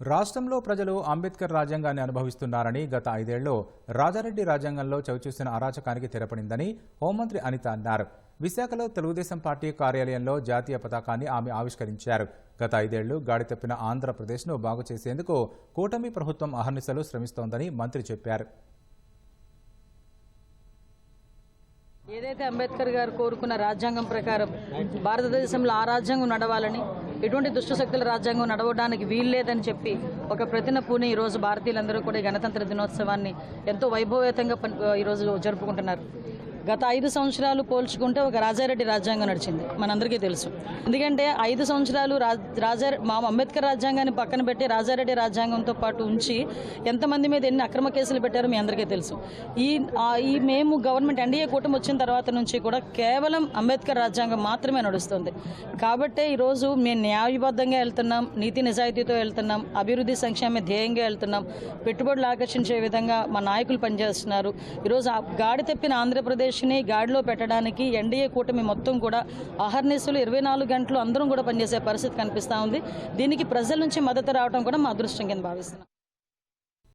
రాష్ట్రంలో ప్రజలు అంబేద్కర్ రాజ్యాంగాన్ని అనుభవిస్తున్నారని గత ఐదేళ్ళలో రాజారెడ్డి రాజ్యాంగంలో చవిచూసిన అరాచకానికి తెరపడిందని హోంమంత్రి అనిత అన్నారు. విశాఖలో తెలుగుదేశం పార్టీ కార్యాలయంలో జాతీయ పతాకాన్ని ఆమె ఆవిష్కరించారు. గత ఐదేళ్ళు గాడి తప్పిన ఆంధ్రప్రదేశ్ను బాగు చేసేందుకు కూటమి ప్రభుత్వం అహర్నిశలు శ్రమిస్తోందని మంత్రి చెప్పారు. ఏదైతే అంబేద్కర్ గారు కోరుకున్న రాజ్యాంగం ప్రకారం భారతదేశంలో ఆ రాజ్యాంగం నడవాలని ఎటువంటి దుష్టశక్తుల రాజ్యాంగం నడవడానికి వీల్లేదని చెప్పి ఒక ప్రతిన పూని ఈరోజు భారతీయులందరూ కూడా గణతంత్ర దినోత్సవాన్ని ఎంతో వైభవేతంగా ఈరోజు జరుపుకుంటున్నారు. గత ఐదు సంవత్సరాలు పోల్చుకుంటే ఒక రాజారెడ్డి రాజ్యాంగం నడిచింది. మనందరికీ తెలుసు. ఎందుకంటే ఐదు సంవత్సరాలు రాజ్- రాజా మా అంబేద్కర్ రాజ్యాంగాన్ని పక్కన పెట్టి రాజారెడ్డి రాజ్యాంగంతో పాటు ఉంచి ఎంతమంది మీద ఎన్ని అక్రమ కేసులు పెట్టారో మీ అందరికీ తెలుసు. ఈ ఈ మేము గవర్నమెంట్ ఎన్డీఏ కూటమి వచ్చిన తర్వాత నుంచి కూడా కేవలం అంబేద్కర్ రాజ్యాంగం మాత్రమే నడుస్తుంది. కాబట్టే ఈరోజు మేము న్యాయబద్ధంగా వెళ్తున్నాం నీతి నిజాయితీతో వెళ్తున్నాం అభివృద్ధి సంక్షేమ ధ్యేయంగా వెళ్తున్నాం పెట్టుబడులు ఆకర్షించే విధంగా మా నాయకులు పనిచేస్తున్నారు. ఈరోజు ఆ గాడి తెప్పిన ఆంధ్రప్రదేశ్ని గాడిలో పెట్టడానికి ఎన్డీఏ కూటమి మొత్తం కూడా అహర్నిశలు ఇరవై నాలుగు గంటలు అందరం కూడా పనిచేసే పరిస్థితి కనిపిస్తూ ఉంది. దీనికి ప్రజల నుంచి మద్దతు రావడం కూడా మా అదృష్టం కింద భావిస్తున్నాం.